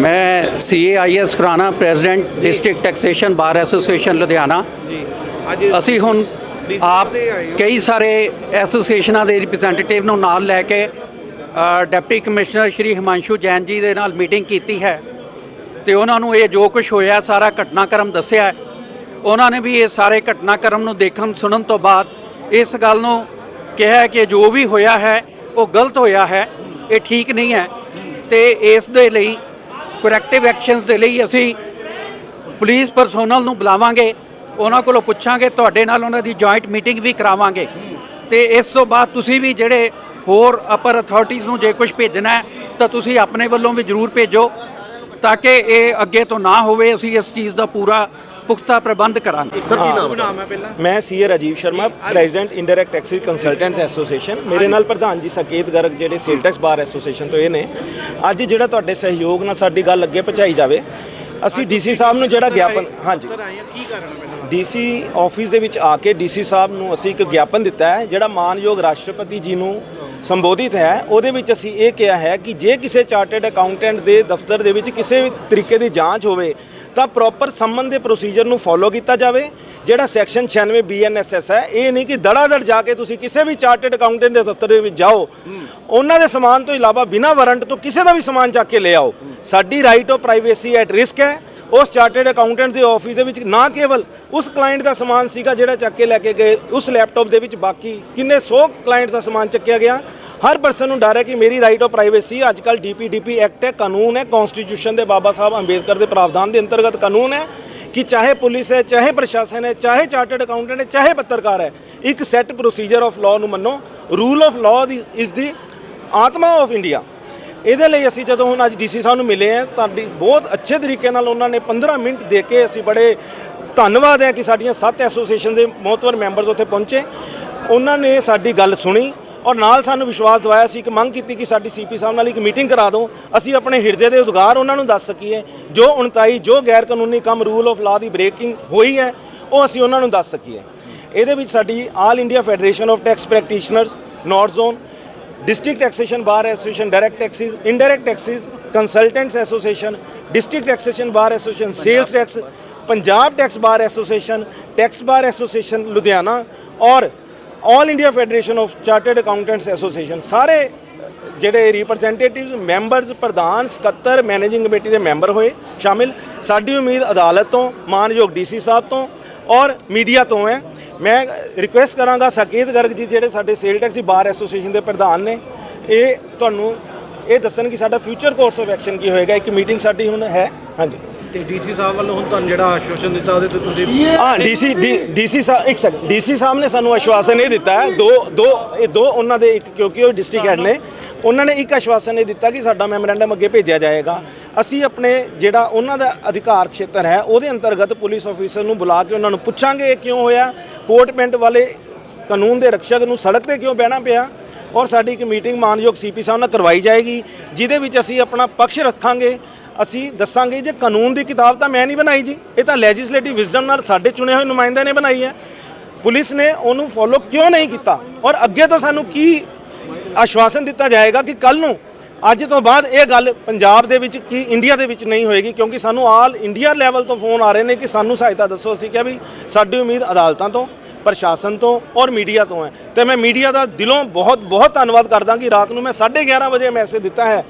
ਮੈਂ CA IS Khurana president district taxation bar association Ludhiana ਅਸੀਂ ਹੁਣ ਆਪ। ਕਈ ਸਾਰੇ ਐਸੋਸੀਏਸ਼ਨਾਂ ਦੇ ਰਿਪਰੈਜ਼ੈਂਟੇਟਿਵ ਨੂੰ ਨਾਲ ਲੈ ਕੇ ਡਿਪਟੀ ਕਮਿਸ਼ਨਰ ਸ਼੍ਰੀ ਹਿਮਾਂਸ਼ੂ ਜੈਨ ਜੀ ਦੇ ਨਾਲ ਮੀਟਿੰਗ ਕੀਤੀ ਹੈ ਤੇ ਉਹਨਾਂ ਨੂੰ ਇਹ ਜੋ ਕੁਝ ਹੋਇਆ ਸਾਰਾ ਘਟਨਾਕ੍ਰਮ ਦੱਸਿਆ। ਉਹਨਾਂ ਨੇ ਵੀ ਇਹ ਸਾਰੇ ਘਟਨਾਕ੍ਰਮ ਨੂੰ ਦੇਖਣ ਸੁਣਨ ਤੋਂ ਬਾਅਦ ਇਸ ਗੱਲ ਨੂੰ ਕਿਹਾ ਕਿ ਜੋ ਵੀ ਹੋਇਆ ਹੈ ਉਹ ਗਲਤ ਹੋਇਆ ਹੈ ਇਹ ਠੀਕ ਨਹੀਂ ਹੈ ਤੇ ਇਸ ਦੇ ਲਈ ਕਰੈਕਟਿਵ ਐਕਸ਼ਨਸ ਦੇ ਲਈ ਅਸੀਂ ਪੁਲਿਸ ਪਰਸੋਨਲ ਨੂੰ ਬੁਲਾਵਾਂਗੇ, ਉਹਨਾਂ ਕੋਲੋਂ ਪੁੱਛਾਂਗੇ, ਤੁਹਾਡੇ ਨਾਲ ਉਹਨਾਂ ਦੀ ਜੁਆਇੰਟ ਮੀਟਿੰਗ ਵੀ ਕਰਾਵਾਂਗੇ। ਤੇ ਇਸ ਤੋਂ ਬਾਅਦ ਤੁਸੀਂ ਵੀ ਜਿਹੜੇ ਹੋਰ ਅਪਰ ਅਥਾਰਟੀਜ਼ ਨੂੰ ਜੇ ਕੁਝ ਭੇਜਣਾ ਹੈ, ਤਾਂ ਤੁਸੀਂ ਆਪਣੇ ਵੱਲੋਂ ਵੀ ਜ਼ਰੂਰ ਭੇਜੋ, ਤਾਂ ਕਿ ਇਹ ਅੱਗੇ ਤੋਂ ਨਾ ਹੋਵੇ, ਅਸੀਂ ਇਸ ਚੀਜ਼ ਦਾ ਪੂਰਾ ਪੁਖਤਾ ਪ੍ਰਬੰਧ ਕਰਾਂਗੇ। ਸਰ ਕੀ ਨਾਮ ਨਾਮ ਹੈ ਪਹਿਲਾਂ। ਮੈਂ CA Rajiv Sharma president indirect taxes consultants association ਮੇਰੇ ਨਾਲ ਪ੍ਰਧਾਨ ਜੀ ਸਕੇਤ ਗਰਗ ਜਿਹੜੇ ਸੇਲ ਟੈਕਸ ਬਾਰ ਐਸੋਸੀਏਸ਼ਨ ਤੋਂ ਇਹ ਨੇ। ਅੱਜ ਜਿਹੜਾ ਤੁਹਾਡੇ ਸਹਿਯੋਗ ਨਾਲ ਸਾਡੀ ਗੱਲ ਅੱਗੇ ਪਹੁੰਚਾਈ ਜਾਵੇ ਅਸੀਂ ਡੀਸੀ ਸਾਹਿਬ ਨੂੰ ਜਿਹੜਾ ਗਿਆਪਨ ਹਾਂਜੀ। ਕੀ ਕਾਰਨ ਹੈ ਪਹਿਲਾਂ? ਡੀਸੀ ਆਫਿਸ ਦੇ ਵਿੱਚ ਆ ਕੇ ਡੀਸੀ ਸਾਹਿਬ ਨੂੰ ਅਸੀਂ ਇੱਕ ਗਿਆਪਨ ਦਿੱਤਾ ਹੈ ਜਿਹੜਾ ਮਾਨਯੋਗ ਰਾਸ਼ਟਰਪਤੀ ਜੀ ਨੂੰ ਸੰਬੋਧਿਤ ਹੈ। ਉਹਦੇ ਵਿੱਚ ਅਸੀਂ ਇਹ ਕਿਹਾ ਹੈ ਕਿ ਜੇ ਕਿਸੇ ਚਾਰਟਰਡ ਅਕਾਊਂਟੈਂਟ ਦੇ ਦਫ਼ਤਰ ਦੇ ਵਿੱਚ ਕਿਸੇ ਵੀ ਤਰੀਕੇ ਦੀ ਜਾਂਚ ਹੋਵੇ ਤਾਂ ਪ੍ਰੋਪਰ ਸੰਬੰਧ ਦੇ ਪ੍ਰੋਸੀਜਰ ਨੂੰ ਫੋਲੋ ਕੀਤਾ ਜਾਵੇ, ਜਿਹੜਾ ਸੈਕਸ਼ਨ 96 ਬੀਐਨਐਸਐਸ ਹੈ, ਇਹ ਨਹੀਂ ਕਿ ਦੜਾਦੜ ਜਾ ਕੇ ਤੁਸੀਂ ਕਿਸੇ ਵੀ ਚਾਰਟਰਡ ਅਕਾਊਂਟੈਂਟ ਦੇ ਦਫ਼ਤਰ ਦੇ ਵਿੱਚ ਜਾਓ, ਉਹਨਾਂ ਦੇ ਸਮਾਨ ਤੋਂ ਇਲਾਵਾ ਬਿਨਾਂ ਵਾਰੰਟ ਤੋਂ ਕਿਸੇ ਦਾ ਵੀ ਸਮਾਨ ਚੱਕ ਕੇ ਲੈ ਆਓ। ਸਾਡੀ right of privacy at risk ਹੈ, ਉਸ ਚਾਰਟਰਡ ਅਕਾਊਂਟੈਂਟ ਦੇ ਆਫਿਸ ਦੇ ਵਿੱਚ ਨਾ ਕੇਵਲ ਉਸ ਕਲਾਇੰਟ ਦਾ ਸਮਾਨ ਸੀਗਾ ਜਿਹੜਾ ਚੱਕ ਕੇ ਲੈ ਕੇ ਗਏ, ਉਸ ਲੈਪਟਾਪ ਦੇ ਵਿੱਚ ਬਾਕੀ ਕਿੰਨੇ 100 ਕਲਾਇੰਟਸ ਦਾ ਸਮਾਨ ਚੱਕਿਆ ਗਿਆ ਹਰ ਪਰਸਨ ਨੂੰ ਡਰ ਹੈ ਕਿ ਮੇਰੀ ਰਾਈਟ ਆਫ ਪ੍ਰਾਈਵੇਸੀ ਅੱਜ ਕੱਲ ਡੀਪੀਡੀਪੀ ਐਕਟ ਹੈ, ਕਾਨੂੰਨ ਹੈ ਕਨਸਟੀਟਿਊਸ਼ਨ ਦੇ ਬਾਬਾ ਸਾਹਿਬ ਅੰਬੇਦਕਰ ਦੇ ਪ੍ਰਾਵਧਾਨ ਦੇ ਅੰਤਰਗਤ ਕਾਨੂੰਨ ਹੈ ਕਿ ਚਾਹੇ ਪੁਲਿਸ ਹੈ, ਚਾਹੇ ਪ੍ਰਸ਼ਾਸਨ ਹੈ, ਚਾਹੇ ਚਾਰਟਰਡ ਅਕਾਊਂਟੈਂਟ ਹੈ, ਚਾਹੇ ਪੱਤਰਕਾਰ ਹੈ, ਇੱਕ ਸੈੱਟ ਪ੍ਰੋਸੀਜਰ ਆਫ ਲਾਅ ਨੂੰ ਮੰਨੋ ਰੂਲ ਆਫ ਲਾਅ ਦੀ ਇਜ਼ ਦੀ ਆਤਮਾ ਆਫ ਇੰਡੀਆ ਇਹਦੇ ਲਈ ਅਸੀਂ ਜਦੋਂ ਹੁਣ ਅੱਜ ਡੀਸੀ ਸਾਹਿਬ ਨੂੰ ਮਿਲੇ ਆ ਤੁਹਾਡੀ ਬਹੁਤ ਅੱਛੇ ਤਰੀਕੇ ਨਾਲ ਉਹਨਾਂ ਨੇ 15 ਮਿੰਟ ਦੇ ਕੇ ਅਸੀਂ ਬੜੇ ਧੰਨਵਾਦ ਹੈ ਕਿ ਸਾਡੀਆਂ ਸੱਤ ਐਸੋਸੀਏਸ਼ਨ ਦੇ ਮਹੱਤਵਪੂਰਨ ਮੈਂਬਰਸ ਉੱਥੇ ਪਹੁੰਚੇ। ਉਹਨਾਂ ਨੇ ਸਾਡੀ ਗੱਲ ਸੁਣੀ। ਔਰ ਨਾਲ ਸਾਨੂੰ ਵਿਸ਼ਵਾਸ ਦਵਾਇਆ ਸੀ ਕਿ ਮੰਗ ਕੀਤੀ ਕਿ ਸਾਡੀ ਸੀਪੀ ਸਾਹਿਬ ਨਾਲ ਇੱਕ ਮੀਟਿੰਗ ਕਰਾ ਦਿਓ ਅਸੀਂ ਆਪਣੇ ਹਿਰਦੇ ਦੇ ਉਦਗਾਰ ਉਹਨਾਂ ਨੂੰ ਦੱਸ ਸਕੀਏ। ਜੋ 29 ਜੋ ਗੈਰ ਕਾਨੂੰਨੀ ਕੰਮ rule of law the breaking ਹੋਈ ਹੈ ਉਹ ਅਸੀਂ ਉਹਨਾਂ ਨੂੰ ਦੱਸ ਸਕੀਏ। ਇਹਦੇ ਵਿੱਚ ਸਾਡੀ all India federation of tax practitioners north zone district taxation bar association direct taxes indirect taxes consultants association district taxation bar association sales tax Punjab tax bar association tax bar association Ludhiana ਔਰ all India federation of chartered accountants association ਸਾਰੇ ਜਿਹੜੇ representatives members ਪ੍ਰਧਾਨ, ਸਕੱਤਰ managing committee ਦੇ member ਹੋਏ, ਸ਼ਾਮਿਲ। ਸਾਡੀ ਉਮੀਦ ਅਦਾਲਤ ਤੋਂ, ਮਾਨਯੋਗ ਡੀਸੀ ਸਾਹਿਬ ਤੋਂ ਔਰ ਮੀਡੀਆ ਤੋਂ ਹੈ। ਮੈਂ ਰਿਕੁਐਸਟ ਕਰਾਂਗਾ ਸਾਕੇਤ ਗਰਗ ਜੀ, ਜਿਹੜੇ ਸਾਡੇ ਸੇਲ ਟੈਕਸ ਦੀ ਬਾਰ ਐਸੋਸੀਏਸ਼ਨ ਦੇ ਪ੍ਰਧਾਨ ਨੇ, ਇਹ ਤੁਹਾਨੂੰ ਇਹ ਦੱਸਣ ਕਿ ਸਾਡਾ ਫਿਊਚਰ ਕੋਰਸ ਆਫ ਐਕਸ਼ਨ ਕੀ ਹੋਏਗਾ। ਇੱਕ ਮੀਟਿੰਗ ਸਾਡੀ ਹੁਣ ਹੈ। ਹਾਂਜੀ। ਤੇ ਡੀਸੀ ਸਾਹਿਬ ਵੱਲੋਂ ਹੁਣ ਤੁਹਾਨੂੰ ਜਿਹੜਾ ਆਸ਼ਵਾਸਨ ਦਿੱਤਾ ਉਹਦੇ ਤੇ ਤੁਸੀਂ ਹਾਂ, ਡੀਸੀ ਡੀਸੀ ਸਾਹਿਬ ਇੱਕ ਸੈਕਿੰਡ ਡੀਸੀ ਸਾਹਿਬ ਨੇ ਸਾਨੂੰ ਆਸ਼ਵਾਸਨ ਇਹ ਦਿੱਤਾ ਹੈ, ਦੋ ਦੋ, ਇਹ ਦੋ ਉਹਨਾਂ ਦੇ ਇੱਕ, ਕਿਉਂਕਿ ਉਹ ਡਿਸਟ੍ਰਿਕਟ ਹੈਡ ਨੇ, ਉਹਨਾਂ ਨੇ ਇੱਕ ਆਸ਼ਵਾਸਨ ਇਹ ਦਿੱਤਾ ਕਿ ਸਾਡਾ ਮੈਮੋਰੈਂਡਮ ਅੱਗੇ ਭੇਜਿਆ ਜਾਏਗਾ। ਅਸੀਂ ਆਪਣੇ ਜਿਹੜਾ ਉਹਨਾਂ ਦਾ ਅਧਿਕਾਰ ਖੇਤਰ ਹੈ, ਉਹਦੇ ਅੰਤਰਗਤ ਪੁਲਿਸ ਆਫੀਸਰ ਨੂੰ ਬੁਲਾ ਕੇ ਉਹਨਾਂ ਨੂੰ ਪੁੱਛਾਂਗੇ ਇਹ ਕਿਉਂ ਹੋਇਆ ਕੋਰਟ ਪੈਂਟ ਵਾਲੇ ਕਾਨੂੰਨ ਦੇ ਰਕਸ਼ਕ ਨੂੰ ਸੜਕ ਤੇ ਕਿਉਂ ਬਹਿਣਾ ਪਿਆ, ਔਰ ਸਾਡੀ ਇੱਕ ਮੀਟਿੰਗ ਮਾਨਯੋਗ ਸੀਪੀ ਸਾਹਿਬ ਨਾਲ ਕਰਵਾਈ ਜਾਏਗੀ, ਜਿਹਦੇ ਵਿੱਚ ਅਸੀਂ ਆਪਣਾ ਪੱਖ ਰੱਖਾਂਗੇ। ਅਸੀਂ ਦੱਸਾਂਗੇ ਜੇ ਕਾਨੂੰਨ ਦੀ ਕਿਤਾਬ ਤਾਂ ਮੈਂ ਨਹੀਂ ਬਣਾਈ ਜੀ। ਇਹ ਤਾਂ ਲੈਜਿਸਲੇਟਿਵ ਵਿਜ਼ਡਮ ਨਾਲ ਸਾਡੇ ਚੁਣੇ ਹੋਏ ਨੁਮਾਇੰਦਿਆਂ ਨੇ ਬਣਾਈ ਹੈ। ਪੁਲਿਸ ਨੇ ਉਹਨੂੰ ਫੋਲੋ ਕਿਉਂ ਨਹੀਂ ਕੀਤਾ? ਔਰ ਅੱਗੇ ਤੋਂ ਸਾਨੂੰ ਕੀ ਆਸ਼ਵਾਸਨ ਦਿੱਤਾ ਜਾਏਗਾ ਕਿ ਕੱਲ ਨੂੰ, ਅੱਜ ਤੋਂ ਬਾਅਦ ਇਹ ਗੱਲ ਪੰਜਾਬ ਦੇ ਵਿੱਚ ਕੀ ਇੰਡੀਆ ਦੇ ਵਿੱਚ ਨਹੀਂ ਹੋਏਗੀ? ਕਿਉਂਕਿ ਸਾਨੂੰ ਆਲ ਇੰਡੀਆ ਲੈਵਲ ਤੋਂ ਫੋਨ ਆ ਰਹੇ ਨੇ ਕਿ ਸਾਨੂੰ ਸਹਾਇਤਾ ਦੱਸੋ। ਅਸੀਂ ਕਿਹਾ ਵੀ ਸਾਡੀ ਉਮੀਦ ਅਦਾਲਤਾਂ ਤੋਂ, ਪ੍ਰਸ਼ਾਸਨ ਤੋਂ ਔਰ ਮੀਡੀਆ ਤੋਂ ਹੈ। ਤੇ ਮੈਂ ਮੀਡੀਆ ਦਾ ਦਿਲੋਂ ਬਹੁਤ ਬਹੁਤ ਧੰਨਵਾਦ ਕਰਦਾ ਕਿ ਰਾਤ ਨੂੰ ਮੈਂ 11:30 ਵਜੇ ਮੈਸੇਜ ਦਿੱਤਾ ਹੈ।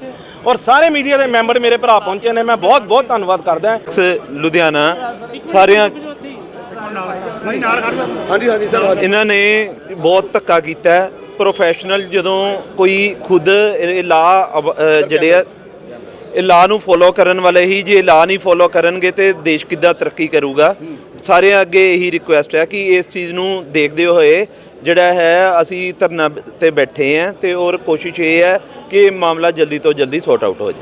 ਔਰ ਸਾਰੇ ਮੀਡੀਆ ਦੇ ਮੈਂਬਰ ਮੇਰੇ ਭਰਾ ਪਹੁੰਚੇ ਨੇ। ਮੈਂ ਬਹੁਤ ਬਹੁਤ ਧੰਨਵਾਦ ਕਰਦਾ ਲੁਧਿਆਣਾ ਸਾਰਿਆਂ ਹਾਂਜੀ ਹਾਂਜੀ ਸਰ ਇਹਨਾਂ ਨੇ ਬਹੁਤ ਧੱਕਾ ਕੀਤਾ ਹੈ। ਪ੍ਰੋਫੈਸ਼ਨਲ ਜਦੋਂ ਕੋਈ ਖੁਦ ਇਹ ਲਾ ਜਿਹੜੇ ਆ ਇਹ ਲਾ ਨੂੰ ਫੋਲੋ ਕਰਨ ਵਾਲੇ ਹੀ ਜੇ ਲਾ ਨਹੀਂ ਫੋਲੋ ਕਰਨਗੇ ਤੇ ਦੇਸ਼ ਕਿੱਦਾਂ ਤਰੱਕੀ ਕਰੂਗਾ? ਸਾਰਿਆਂ ਅੱਗੇ ਇਹੀ ਰਿਕੁਐਸਟ ਹੈ ਕਿ ਇਸ ਚੀਜ਼ ਨੂੰ ਦੇਖਦੇ ਹੋਏ ਜਿਹੜਾ ਹੈ ਅਸੀਂ ਧਰਨਾ ਤੇ ਬੈਠੇ ਹਾਂ ਤੇ ਔਰ ਕੋਸ਼ਿਸ਼ ਇਹ ਹੈ ਕਿ ਇਹ ਮਾਮਲਾ ਜਲਦੀ ਤੋਂ ਜਲਦੀ ਸੌਟ ਆਊਟ ਹੋ ਜਾਵੇ